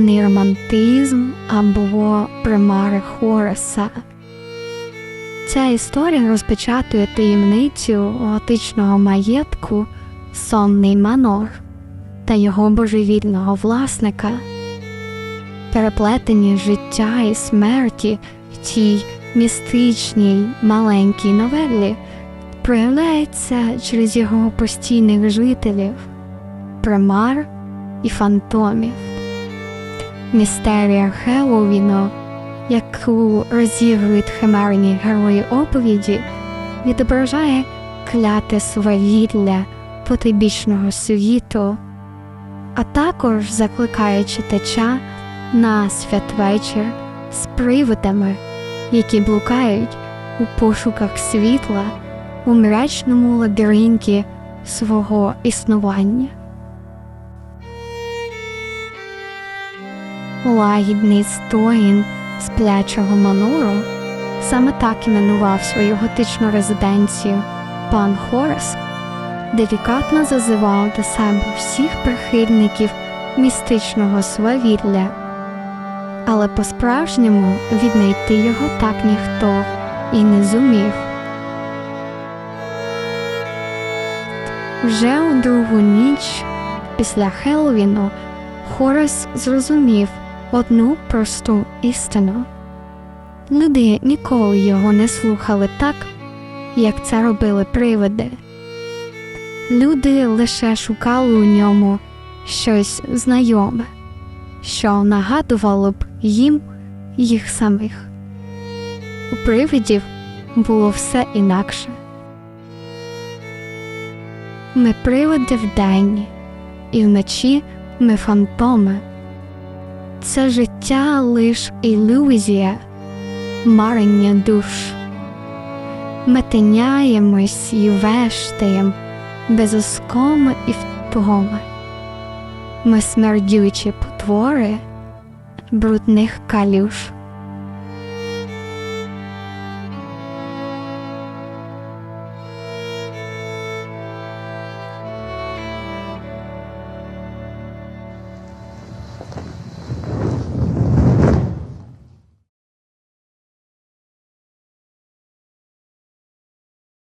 нудний романтизм або примари Хореса. Ця історія розпечатує таємницю готичного маєтку Сонний Манор та його божевільного власника. Переплетені життя і смерті в цій містичній маленькій новелі проявляється через його постійних жителів, примар і фантомів. Містерія Хеллоуіну, яку розігрують химерні герої оповіді, відображає кляте свавілля потойбічного світу, а також закликає читача на святвечір з привидами, які блукають у пошуках світла у мрачному лабіринті свого існування. Лагідний стоїн сплячого манору саме так іменував свою готичну резиденцію пан Хорес, делікатно зазивав до себе всіх прихильників містичного свавілля, але по-справжньому віднайти його так ніхто і не зумів. Вже у другу ніч після Хеллоуіну Хорес зрозумів одну просту істину. Люди ніколи його не слухали так, як це робили привиди. Люди лише шукали у ньому щось знайоме, що нагадувало б їм їх самих. У привидів було все інакше. Ми привиди вдень, і вночі ми фантоми. Це життя лиш ілюзія, марення душ. Ми тиняємось і вештаєм без оскоми і втоми. Ми смердючі потвори брудних калюш.